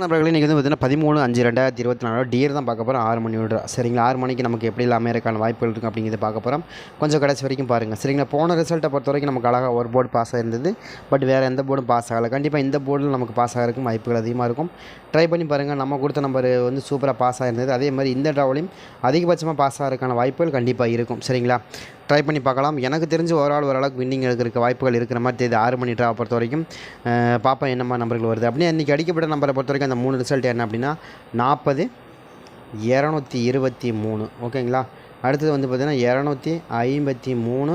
நண்பர்களே இன்றைக்கி வந்து பார்த்தீங்கன்னா பதிமூணு அஞ்சு ரெண்டாயிரத்தி இருபத்தி நாலு டியர் தான் பார்க்க போகிறோம் ஆறு மணி விடுறா. சரிங்களா? ஆறு மணிக்கு நமக்கு எப்படி இல்லாமல் இருக்கான வாய்ப்புகள் இருக்குது அப்படிங்கிறது பார்க்க போகிறோம் கொஞ்சம் கடைசி வரைக்கும் பாருங்கள் சரிங்களா? போன ரிசல்ட்டை பொறுத்த வரைக்கும் நமக்கு அழகாக ஒரு போர்டு பாஸ் ஆகிருந்தது பட் வேறு எந்த போர்டும் பாஸ் ஆகலை. கண்டிப்பாக இந்த போர்டில் நமக்கு பாஸ் ஆகிறதுக்கும் வாய்ப்புகள் அதிகமாக இருக்கும். ட்ரை பண்ணி பாருங்கள் நம்ம கொடுத்த நம்பர் வந்து சூப்பராக பாஸ் ஆகிருந்தது அதே மாதிரி இந்த ட்ராவலையும் அதிகபட்சமாக பாஸ் ஆகிறதுக்கான வாய்ப்புகள் கண்டிப்பாக இருக்கும். சரிங்களா? ட்ரை பண்ணி பார்க்கலாம். எனக்கு தெரிஞ்சு ஓவரால் ஓரளவுக்கு வின்னிங் எடுக்கிறதுக்கு வாய்ப்புகள் இருக்கிற மாதிரி தெரியுது. ஆறு மணி ட்ரா பொறுத்த வரைக்கும். பார்ப்போம் என்னம்மா நம்பர்கள் வருது? அப்படியே இன்றைக்கி அடிக்கப்பட்ட நம்பரை பொறுத்த வரைக்கும் அந்த மூணு ரிசல்ட் என்ன அப்படின்னா நாற்பது இரநூத்தி இருபத்தி மூணு. ஓகேங்களா? அடுத்தது வந்து பார்த்திங்கன்னா இரநூத்தி ஐம்பத்தி மூணு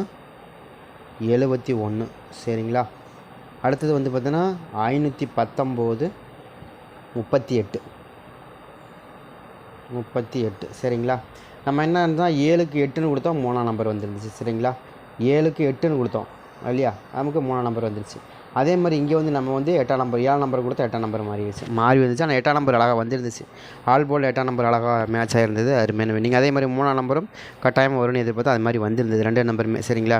எழுபத்தி ஒன்று. சரிங்களா? அடுத்தது வந்து பார்த்தீங்கன்னா ஐநூற்றி பத்தொம்போது முப்பத்தி எட்டு. முப்பத்தி எட்டு. சரிங்களா? நம்ம என்ன இருந்தால் ஏழுக்கு எட்டுன்னு கொடுத்தோம். மூணாம் நம்பர் வந்துருந்துச்சு. சரிங்களா? ஏழுக்கு எட்டுன்னு கொடுத்தோம். இல்லையா? நமக்கு மூணாம் நம்பர் வந்துருச்சு அதே மாதிரி இங்கே வந்து நம்ம வந்து எட்டாம் நம்பர் ஏழாம் நம்பர் கொடுத்தா எட்டாம் நம்பர் மாறிடுச்சு மாறி வந்துச்சு. ஆனால் எட்டாம் நம்பர் அழகாக வந்துருந்துச்சு. ஆல் போல் எட்டாம் நம்பர் அழகாக மேட்ச் ஆகிருந்தது அருமையான வின்னிங் அதே மாதிரி மூணாம் நம்பரும் கட்டாயமாக வரும்னு எதிர்பார்த்து அது மாதிரி வந்திருந்தது. ரெண்டு நம்பருமே சரிங்களா?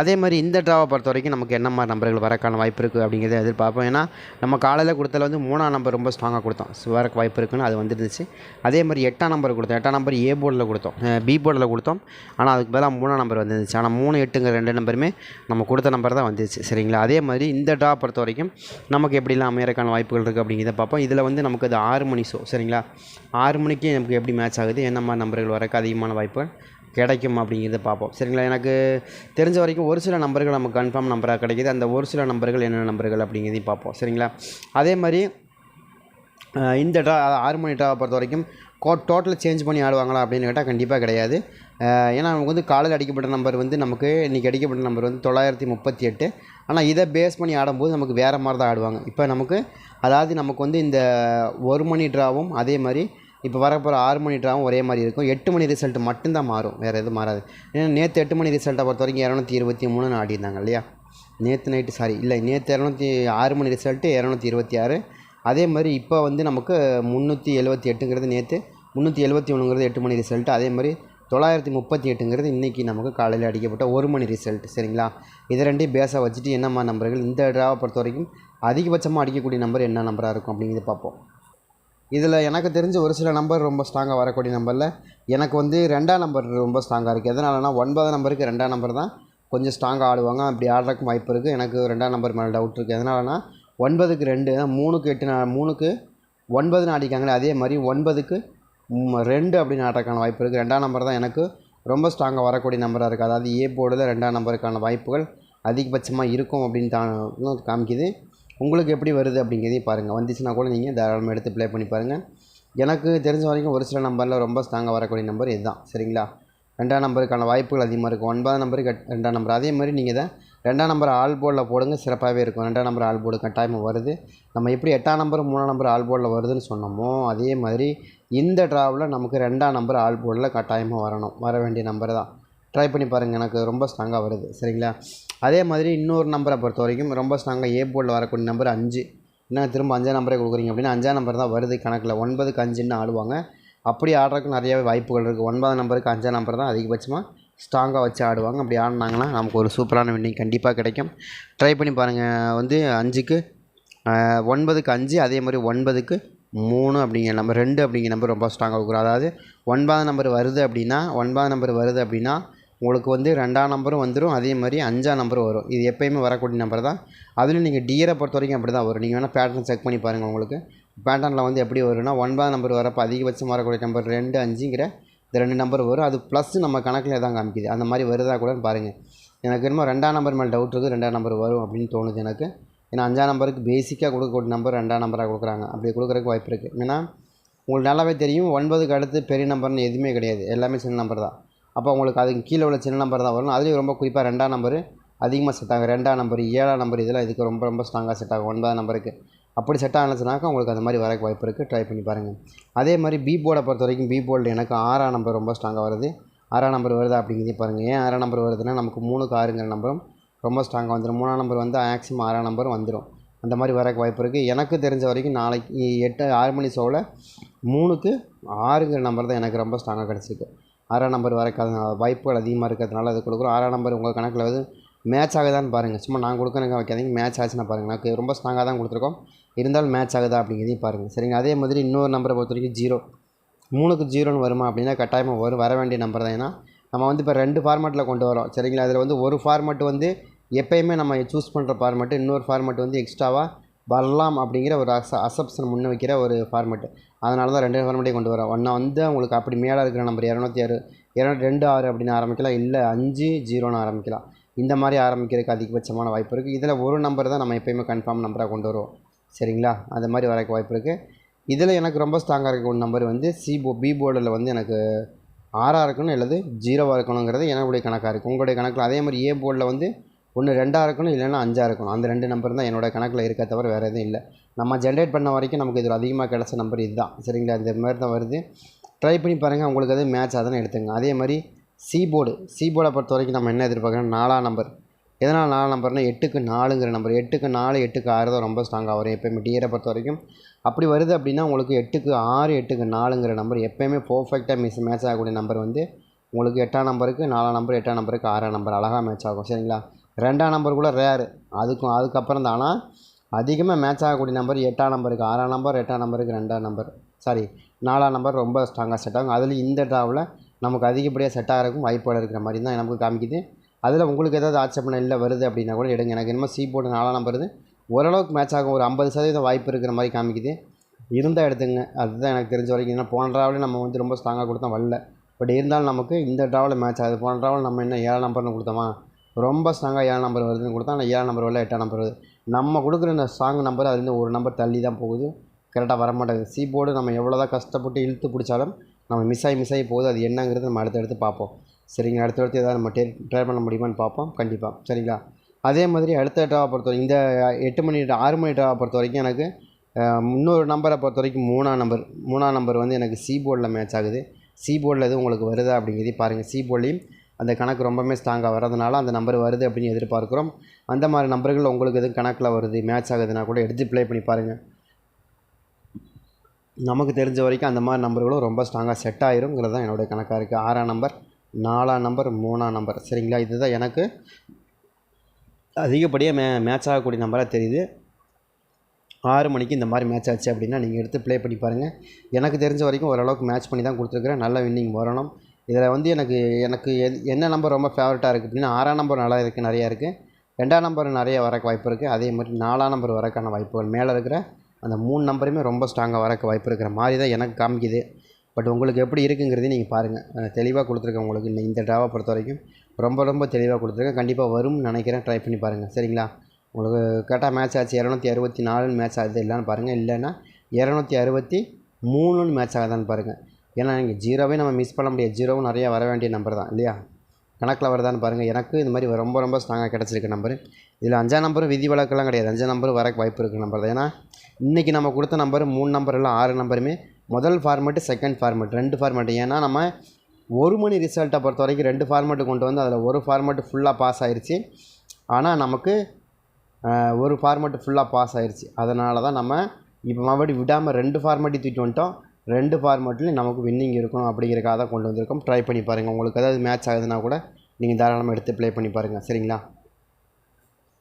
அதே மாதிரி இந்த ட்ராவை பொறுத்த வரைக்கும் நமக்கு என்ன மாதிரி நம்பர்கள் வரக்கான வாய்ப்பு இருக்குது அப்படிங்கிறத எதிர்பார்ப்போம். ஏன்னா நம்ம காலையில் கொடுத்தல வந்து மூணாம் நம்பர் ரொம்ப ஸ்ட்ராங்காக கொடுத்தோம். வரக்கு வாய்ப்பு இருக்குன்னு அது வந்துருந்துச்சு. அதே மாதிரி எட்டாம் நம்பர் கொடுத்தோம். எட்டாம் நம்பர் ஏ போர்டில் கொடுத்தோம். பி போர்டில் கொடுத்தோம். ஆனால் அதுக்கு பதிலாக மூணாம் நம்பர் வந்துருந்துச்சு. ஆனால் மூணு எட்டுங்கிற ரெண்டு நம்பருமே நம்ம கொடுத்த நம்பர் தான் வந்துருச்சு சரிங்களா? அதே மாதிரி இந்த ட்ரா பொறுத்த வரைக்கும் நமக்கு எப்படிலாம் அமையறக்கான வாய்ப்புகள் இருக்குது அப்படிங்கிறத பார்ப்போம். இதில் வந்து நமக்கு அது ஆறு மணி ஷோ சரிங்களா? ஆறு மணிக்கு நமக்கு எப்படி மேட்ச் ஆகுது என்ன மாதிரி நம்பர்கள் வரக்கு அதிகமான வாய்ப்புகள் கிடைக்கும் அப்படிங்கிறத பார்ப்போம். சரிங்களா? எனக்கு தெரிஞ்ச வரைக்கும் ஒரு சில நம்பர்கள் நமக்கு கன்ஃபார்ம் நம்பராக கிடைக்கிது. அந்த ஒரு சில நம்பர்கள் என்னென்ன நம்பர்கள் அப்படிங்கிறதையும் பார்ப்போம். சரிங்களா? அதே மாதிரி இந்த ட்ரா ஆறு மணி ட்ராவை பொறுத்த வரைக்கும் கோ டோட்டல் சேஞ்ச் பண்ணி ஆடுவாங்களா அப்படின்னு கேட்டால் கண்டிப்பாக கிடையாது. ஏன்னா நமக்கு வந்து காலையில் அடிக்கப்பட்ட நம்பர் வந்து நமக்கு இன்றைக்கி அடிக்கப்பட்ட நம்பர் வந்து தொள்ளாயிரத்தி முப்பத்தி எட்டு. ஆனால் இதை பேஸ் பண்ணி ஆடும்போது நமக்கு வேறு மாதிரி தான் ஆடுவாங்க. இப்போ நமக்கு அதாவது நமக்கு வந்து இந்த ஒரு மணி ட்ராவும் அதே மாதிரி இப்போ வரப்போகிற ஆறு மணி ட்ராவும் ஒரே மாதிரி இருக்கும். எட்டு மணி ரிசல்ட் மட்டும்தான் மாறும். வேறு எதுவும் மாறாது. ஏன்னா நேற்று எட்டு மணி ரிசல்ட்டை பொறுத்த வரைக்கும் இரநூத்தி இருபத்தி மூணுன்னு ஆடிருந்தாங்க இல்லையா? நேற்று நைட்டு சாரி இல்லை நேற்று இரநூத்தி ஆறு மணி ரிசல்ட்டு இரநூத்தி இருபத்தி ஆறு. அதே மாதிரி இப்போ வந்து நமக்கு முந்நூற்றி எழுபத்தி எட்டுங்கிறது நேற்று முந்நூற்றி எழுபத்தி ஒன்றுங்கிறது எட்டு மணி ரிசல்ட்டு அதே மாதிரி தொள்ளாயிரத்தி முப்பத்தி எட்டுங்கிறது இன்றைக்கி நமக்கு காலையில் அடிக்கப்பட்ட ஒரு மணி ரிசல்ட் சரிங்களா? இதை ரெண்டையும் பேஸாக வச்சுட்டு என்னம்மா நம்பர்கள்? இந்த ட்ராவை பொறுத்த வரைக்கும் அதிகபட்சமாக அடிக்கக்கூடிய நம்பர் என்ன நம்பராக இருக்கும் அப்படிங்கிறத பார்ப்போம். இதில் எனக்கு தெரிஞ்ச ஒரு சில நம்பர் ரொம்ப ஸ்ட்ராங்காக வரக்கூடிய நம்பரில் எனக்கு வந்து ரெண்டாம் நம்பர் ரொம்ப ஸ்ட்ராங்காக இருக்குது எதனாலனா ஒன்பதாம் நம்பருக்கு ரெண்டாம் நம்பர் தான் கொஞ்சம் ஸ்ட்ராங்காக ஆடுவாங்க. அப்படி ஆடுறதுக்கும் வாய்ப்பு இருக்குது எனக்கு ரெண்டாம் நம்பர் மேலே டவுட் இருக்குது எதனாலனா ஒன்பதுக்கு ரெண்டு மூணுக்கு எட்டு நா- மூணுக்கு ஒன்பதுன்னு ஆடிக்காங்களே அதே மாதிரி ஒன்பதுக்கு ரெண்டு அப்படின்னு ஆடுறதுக்கான வாய்ப்பு இருக்குது ரெண்டாம் நம்பர் தான் எனக்கு ரொம்ப ஸ்ட்ராங்காக வரக்கூடிய நம்பராக இருக்குது அதாவது ஏ போர்டில் ரெண்டாம் நம்பருக்கான வாய்ப்புகள் அதிகபட்சமாக இருக்கும் அப்படின்னு தான் காமிக்குது. உங்களுக்கு எப்படி வருது அப்படிங்கிறதையும் பாருங்கள் வந்துச்சுன்னா கூட நீங்கள் தாராளமாக எடுத்து ப்ளே பண்ணி பாருங்கள் எனக்கு தெரிஞ்ச வரைக்கும் ஒரு சில நம்பரில் ரொம்ப ஸ்ட்ராங்காக வரக்கூடிய நம்பர் இதுதான். சரிங்களா? ரெண்டாம் நம்பருக்கான வாய்ப்புகள் அதிகமாக இருக்கும் ஒன்பதாம் நம்பருக்கு ரெண்டாம் நம்பர் அதே மாதிரி நீங்கள் இதை ரெண்டாம் நம்பர் ஆல் போர்டில் போடுங்க சிறப்பாகவே இருக்கும். ரெண்டாம் நம்பர் ஆல் போர்டு கட்டாயமாக வருது. நம்ம எப்படி எட்டாம் நம்பர் மூணாம் நம்பர் ஆல் போர்டில் வருதுன்னு சொன்னோமோ அதே மாதிரி இந்த ட்ராவில் நமக்கு ரெண்டாம் நம்பர் ஆல் போர்டில் கட்டாயமாக வரணும். வர வேண்டிய நம்பர் தான். ட்ரை பண்ணி பாருங்கள் எனக்கு ரொம்ப ஸ்ட்ராங்காக வருது. சரிங்களா? அதே மாதிரி இன்னொரு நம்பரை பொறுத்த வரைக்கும் ரொம்ப ஸ்ட்ராங்காக ஏ போர்டில் வரக்கூடிய நம்பர் அஞ்சு. என்ன திரும்ப அஞ்சாம் நம்பரே கொடுக்குறீங்க அப்படின்னா அஞ்சாம் நம்பர் தான் வருது கணக்கில். ஒன்பதுக்கு அஞ்சுன்னு ஆடுவாங்க. அப்படி ஆடுறதுக்கு நிறையாவே வாய்ப்புகள் இருக்குது ஒன்பதாம் நம்பருக்கு அஞ்சாம் நம்பர் தான் அதிகபட்சமாக ஸ்ட்ராங்காக வச்சு ஆடுவாங்க. அப்படி ஆடினாங்கன்னா நமக்கு ஒரு சூப்பரான வின்னிங் கண்டிப்பாக கிடைக்கும். ட்ரை பண்ணி பாருங்கள் வந்து அஞ்சுக்கு ஒன்பதுக்கு அஞ்சு அதே மாதிரி ஒன்பதுக்கு மூணு அப்படிங்கிற நம்பர் ரெண்டு அப்படிங்கிற நம்பர் ரொம்ப ஸ்ட்ராங்காக கொடுக்குறோம். அதாவது ஒன்பதாம் நம்பர் வருது அப்படின்னா ஒன்பதாம் நம்பர் வருது அப்படின்னா உங்களுக்கு வந்து ரெண்டாம் நம்பரும் வந்துடும் அதே மாதிரி அஞ்சாம் நம்பரும் வரும். இது எப்போயுமே வரக்கூடிய நம்பர் தான். அதுலேயும் நீங்கள் டியரை பொறுத்த வரைக்கும் அப்படி தான் வரும். நீங்கள் வேணால் பேட்டர்ன் செக் பண்ணி பாருங்கள் உங்களுக்கு. பேட்டர்னில் வந்து எப்படி வரும்னா ஒன்பதாம் நம்பர் வரப்போ அதிகபட்சம் வரக்கூடிய நம்பர் ரெண்டு அஞ்சுங்கிற இந்த ரெண்டு நம்பர் வரும். அது ப்ளஸ் நம்ம கணக்கில் தான் காமிக்குது. அந்த மாதிரி வருதா கூட பாருங்கள் எனக்கு என்னமோ ரெண்டாம் நம்பர் மேலே டவுட் இருக்குது ரெண்டாம் நம்பர் வரும் அப்படின்னு தோணுது எனக்கு. ஏன்னா அஞ்சாம் நம்பருக்கு பேசிக்காக கொடுக்கக்கூடிய நம்பர் ரெண்டாம் நம்பராக கொடுக்குறாங்க. அப்படி கொடுக்குறதுக்கு வாய்ப்பு இருக்குது ஏன்னா உங்களுக்கு நல்லாவே தெரியும் ஒன்பதுக்கு அடுத்து பெரிய நம்பர்னு எதுவுமே கிடையாது. எல்லாமே சின்ன நம்பர் தான். அப்போ உங்களுக்கு அதுக்கு கீழே உள்ள சின்ன நம்பர் தான் வரும். அதுலேயும் ரொம்ப குறிப்பாக ரெண்டாம் நம்பர் அதிகமாக செட் ஆகும். ரெண்டாம் நம்பர் ஏழாம் நம்பர் இதெல்லாம் இதுக்கு ரொம்ப ரொம்ப ஸ்ட்ராங்காக செட் ஆகும். ஒன்பதாம் நம்பருக்கு அப்படி செட் ஆனச்சுனாக்கா உங்களுக்கு அந்த மாதிரி வரக்கு வாய்ப்பு இருக்குது ட்ரை பண்ணி பாருங்கள் அதே மாதிரி பி போர்டை பொறுத்த வரைக்கும் பி போர்டில் எனக்கு ஆறாம் நம்பர் ரொம்ப ஸ்ட்ராங்காக வருது. ஆறாம் நம்பர் வருதா அப்படிங்கிறதே பாருங்கள் ஏன் ஆறாம் நம்பர் வருதுன்னா நமக்கு மூணுக்கு ஆறுங்கிற நம்பரும் ரொம்ப ஸ்ட்ராங்காக வந்துடும் மூணாம் நம்பர் வந்து மேக்ஸிமம் ஆறாம் நம்பரும் வந்துடும் அந்த மாதிரி வரக்கு வாய்ப்பு இருக்குது எனக்கு தெரிஞ்ச வரைக்கும் நாளைக்கு எட்டு ஆறு மணி ஷோவில் மூணுக்கு ஆறுங்கிற நம்பர் தான் எனக்கு ரொம்ப ஸ்ட்ராங்காக கிடச்சிருக்கு. ஆறாம் நம்பர் வரக்காத வாய்ப்புகள் அதிகமாக இருக்கிறதுனால அது கொடுக்குறோம். ஆறாம் நம்பர் உங்கள் கணக்கில் வந்து மேட்ச் ஆகுதான்னு பாருங்கள் சும்மா நான் கொடுக்குறேன் வைக்காதீங்க. மேட்ச் ஆச்சுன்னா பாருங்கள் எனக்கு ரொம்ப ஸ்ட்ராங்காக தான் கொடுத்துருக்கோம். இருந்தாலும் மேட்ச் ஆகுதா அப்படிங்கிறதையும் பாருங்கள் சரிங்க அதே மாதிரி இன்னொரு நம்பரை பொறுத்த வரைக்கும் ஜீரோ மூணுக்கு ஜீரோன்னு வருமா அப்படின்னா கட்டாயமாக வரும் வர வேண்டிய நம்பர் தான். ஏன்னா நம்ம வந்து இப்போ ரெண்டு ஃபார்மேட்டில் கொண்டு வரோம் சரிங்களா? அதில் வந்து ஒரு ஃபார்மேட் வந்து எப்போயுமே நம்ம சூஸ் பண்ணுற ஃபார்மேட்டு இன்னொரு ஃபார்மேட் வந்து எக்ஸ்ட்ராவாக வரலாம் அப்படிங்கிற ஒரு அச அசப்ஷன் முன்ன வைக்கிற ஒரு ஃபார்மேட்டு அதனால தான் ரெண்டு ஃபார்மேட்டையும் கொண்டு வரோம் ஒன்றா வந்து உங்களுக்கு அப்படி மேலே இருக்கிற நம்பர் இரநூத்தி ஆறு இரநூத்தி ரெண்டு ஆறு அப்படின்னு ஆரம்பிக்கலாம். இல்லை அஞ்சு ஜீரோன்னு ஆரம்பிக்கலாம். இந்த மாதிரி ஆரம்பிக்கிறதுக்கு அதிகபட்சமான வாய்ப்பு இருக்குது இதில் ஒரு நம்பர் தான் நம்ம எப்போயுமே கன்ஃபார்ம் நம்பராக கொண்டு வருவோம். சரிங்களா? அந்த மாதிரி வரக்கு வாய்ப்பு இருக்குது இதில் எனக்கு ரொம்ப ஸ்ட்ராங்காக இருக்க ஒரு நம்பர் வந்து சி போ பி போர்டில் வந்து எனக்கு ஆறாக இருக்கணும் அல்லது ஜீரோவாக இருக்கணுங்கிறது என்னுடைய கணக்காக இருக்குது உங்களுடைய கணக்கில் அதே மாதிரி ஏ போர்டில் வந்து ஒன்று ரெண்டாக இருக்கணும் இல்லைன்னா அஞ்சாக இருக்கணும். அந்த ரெண்டு நம்பர் தான் என்னோடய கணக்கில் இருக்க தவிர வேறு எதுவும் இல்லை. நம்ம ஜென்ரேட் பண்ண வரைக்கும் நமக்கு இதில் அதிகமாக கிடச்ச நம்பர் இதுதான். சரிங்களா? இந்த மாதிரி தான் வருது. ட்ரை பண்ணி பாருங்கள் உங்களுக்கு அது மேட்ச் ஆகுதுன்னு எடுத்துங்க அதே மாதிரி சி போர்டு சி போர்டை பொறுத்த வரைக்கும் நம்ம என்ன எதிர்பார்க்குறோம்? நாலாம் நம்பர் எதனால் நாலு நம்பர்னால் எட்டுக்கு நாலுங்கிற நம்பர் எட்டுக்கு நாலு எட்டுக்கு ஆறு தான் ரொம்ப ஸ்ட்ராங்காக வரும் எப்போயுமே. டியரை பொறுத்த வரைக்கும். அப்படி வருது அப்படின்னா உங்களுக்கு எட்டுக்கு ஆறு எட்டுக்கு நாலுங்கிற நம்பர் எப்போயுமே பர்ஃபெக்டாக மிஸ் மேட்ச் ஆகக்கூடிய நம்பர் வந்து உங்களுக்கு எட்டாம் நம்பருக்கு நாலாம் நம்பர் எட்டாம் நம்பருக்கு ஆறாம் நம்பர் அழகாக மேட்ச் ஆகும். சரிங்களா? ரெண்டாம் நம்பர் கூட ரேரு அதுக்கும் அதுக்கப்புறம் தான். ஆனால் அதிகமாக மேட்ச் ஆகக்கூடிய நம்பர் எட்டாம் நம்பருக்கு ஆறாம் நம்பர் எட்டாம் நம்பருக்கு ரெண்டாம் நம்பர் சாரி நாலாம் நம்பர் ரொம்ப ஸ்ட்ராங்காக செட் ஆகும். அதில் இந்த ட்ராவில் நமக்கு அதிகப்படியாக செட் ஆகிறதுக்கும் வாய்ப்புகள் இருக்கிற மாதிரி தான் நமக்கு காமிக்குது. அதில் உங்களுக்கு ஏதாவது ஆட்சேபனை இல்லை வருது அப்படின்னா கூட எடுங்க. எனக்கு என்னமோ சி போர்டு நாலாம் நம்பர் ஓரளவுக்கு மேட்ச் ஆகும். ஒரு ஐம்பது சதவீதம் வாய்ப்பு இருக்கிற மாதிரி காமிக்குது. இருந்தால் எடுத்துங்க. அதுதான் எனக்கு தெரிஞ்ச வரைக்கும். ஏன்னா போன ட்ராவலே நம்ம வந்து ரொம்ப ஸ்ட்ராங்காக கொடுத்தோம் வரல. பட் இருந்தாலும் நமக்கு இந்த ட்ராவலில் மேட்ச் ஆகுது. போன ட்ராவல் நம்ம என்ன ஏழு நம்பர்னு கொடுத்தோமா? ரொம்ப ஸ்ட்ராங்காக ஏழு நம்பர் வருதுன்னு கொடுத்தா ஆனால் ஏழு நம்பர் வரல எட்டாம் நம்பர் வருது. நம்ம கொடுக்குற இந்த ஸ்ட்ராங் நம்பர் அதுலேருந்து ஒரு நம்பர் தள்ளி தான் போகுது. கரெக்டாக வர மாட்டேங்குது. சி போர்டு நம்ம எவ்வளோ தான் கஷ்டப்பட்டு இழுத்து பிடிச்சாலும் நம்ம மிஸ் ஆகி மிஸ் ஆகி போகுது. அது என்னங்கிறது நம்ம அடுத்தடுத்து பார்ப்போம். சரிங்க அடுத்தடுத்து ஏதாவது நம்ம டே ட்ரை பண்ண முடியுமான்னு பார்ப்போம். கண்டிப்பாக சரிங்களா? அதே மாதிரி அடுத்த ட்ராவை பொறுத்த வரைக்கும் இந்த எட்டு மணி ஆறு மணி ட்ராவை பொறுத்த வரைக்கும் எனக்கு இன்னொரு நம்பரை பொறுத்த வரைக்கும் மூணாம் நம்பர் மூணாம் நம்பர் வந்து எனக்கு சி போர்டில் மேட்ச் ஆகுது. சி போர்டில் எதுவும் உங்களுக்கு வருதா அப்படிங்கிறதே பாருங்கள் சி போர்ட்லேயும் அந்த கணக்கு ரொம்பவுமே ஸ்ட்ராங்காக வரதுனால அந்த நம்பர் வருது அப்படின்னு எதிர்பார்க்குறோம். அந்த மாதிரி நம்பர்கள் உங்களுக்கு எதுவும் கணக்கில் வருது மேட்ச் ஆகுதுன்னா கூட எடுத்து ப்ளே பண்ணி பாருங்கள் நமக்கு தெரிஞ்ச வரைக்கும் அந்த மாதிரி நம்பர்களும் ரொம்ப ஸ்ட்ராங்காக செட் ஆயிருங்கிறது தான் என்னுடைய கணக்காக இருக்குது ஆறாம் நம்பர். நாலாம் நம்பர் மூணாம் நம்பர் சரிங்களா? இதுதான் எனக்கு அதிகப்படியாக மே மேட்ச் ஆகக்கூடிய நம்பராக தெரியுது. ஆறு மணிக்கு இந்த மாதிரி மேட்ச் ஆச்சு அப்படின்னா நீங்கள் எடுத்து ப்ளே பண்ணி பாருங்கள் எனக்கு தெரிஞ்ச வரைக்கும் ஓரளவுக்கு மேட்ச் பண்ணி தான் கொடுத்துருக்குறேன். நல்ல வின்னிங் வரணும். இதில் வந்து எனக்கு எனக்கு எ என்ன நம்பர் ரொம்ப ஃபேவரட்டாக இருக்குது அப்படின்னா ஆறாம் நம்பர் நல்லா இருக்குது நிறையா இருக்குது ரெண்டாம் நம்பர் நிறைய வரக்கு வாய்ப்பு இருக்குது அதே மாதிரி நாலாம் நம்பர் வரக்கான வாய்ப்புகள் மேலே இருக்கிற அந்த மூணு நம்பருமே ரொம்ப ஸ்ட்ராங்காக வரக்கு வாய்ப்பு இருக்கிற மாதிரி தான் எனக்கு காமிக்குது. பட் உங்களுக்கு எப்படி இருக்குங்கிறதையும் நீங்கள் பாருங்கள் தெளிவாக கொடுத்துருக்கேன் உங்களுக்கு. இந்த இந்த ட்ராவை பொறுத்த வரைக்கும் ரொம்ப ரொம்ப தெளிவாக கொடுத்துருக்கேன். கண்டிப்பாக வரும்னு நினைக்கிறேன். ட்ரை பண்ணி பாருங்கள் சரிங்களா? உங்களுக்கு கரெக்டாக மேட்ச் ஆச்சு. இரநூத்தி அறுபத்தி நாலுன்னு மேட்ச் ஆகுது இல்லைன்னு பாருங்கள் இல்லைன்னா இரநூத்தி அறுபத்தி மூணுன்னு மேட்ச் ஆகுதான்னு பாருங்கள் ஏன்னா நீங்கள் ஜீரோவே நம்ம மிஸ் பண்ண முடியாது. ஜீரோவும் நிறையா வர வேண்டிய நம்பர் தான் இல்லையா? கணக்கில் வருதான்னு பாருங்கள் எனக்கு இந்த மாதிரி ரொம்ப ரொம்ப ஸ்ட்ராங்காக கிடச்சிருக்க நம்பர் இதில் அஞ்சாம் நம்பரும் விதி வழக்கெல்லாம் கிடையாது. அஞ்சாம் நம்பர் வர வாய்ப்பு இருக்குது நம்பர் தான். ஏன்னா இன்றைக்கி நம்ம கொடுத்த நம்பர் மூணு நம்பர் இல்லை ஆறு நம்பருமே முதல் ஃபார்மெட்டு செகண்ட் ஃபார்மெட் ரெண்டு ஃபார்மேட் ஏன்னா நம்ம ஒரு மணி ரிசல்ட்டை பொறுத்த வரைக்கும் ரெண்டு ஃபார்மெட்டு கொண்டு வந்து அதில் ஒரு ஃபார்மேட்டு ஃபுல்லாக பாஸ் ஆயிருச்சு. ஆனால் நமக்கு ஒரு ஃபார்மெட்டு ஃபுல்லாக பாஸ் ஆயிருச்சு. அதனால தான் நம்ம இப்போ மறுபடியும் விடாமல் ரெண்டு ஃபார்மேட்டி தூக்கிட்டு வந்துட்டோம். ரெண்டு ஃபார்மேட்லேயும் நமக்கு வின்னிங் இருக்கணும் அப்படிங்கிறக்காக தான் கொண்டு வந்திருக்கோம். ட்ரை பண்ணி பாருங்கள் உங்களுக்கு ஏதாவது மேட்ச் ஆகுதுன்னா கூட நீங்கள் தாராளமாக எடுத்து ப்ளே பண்ணி பாருங்கள் சரிங்களா?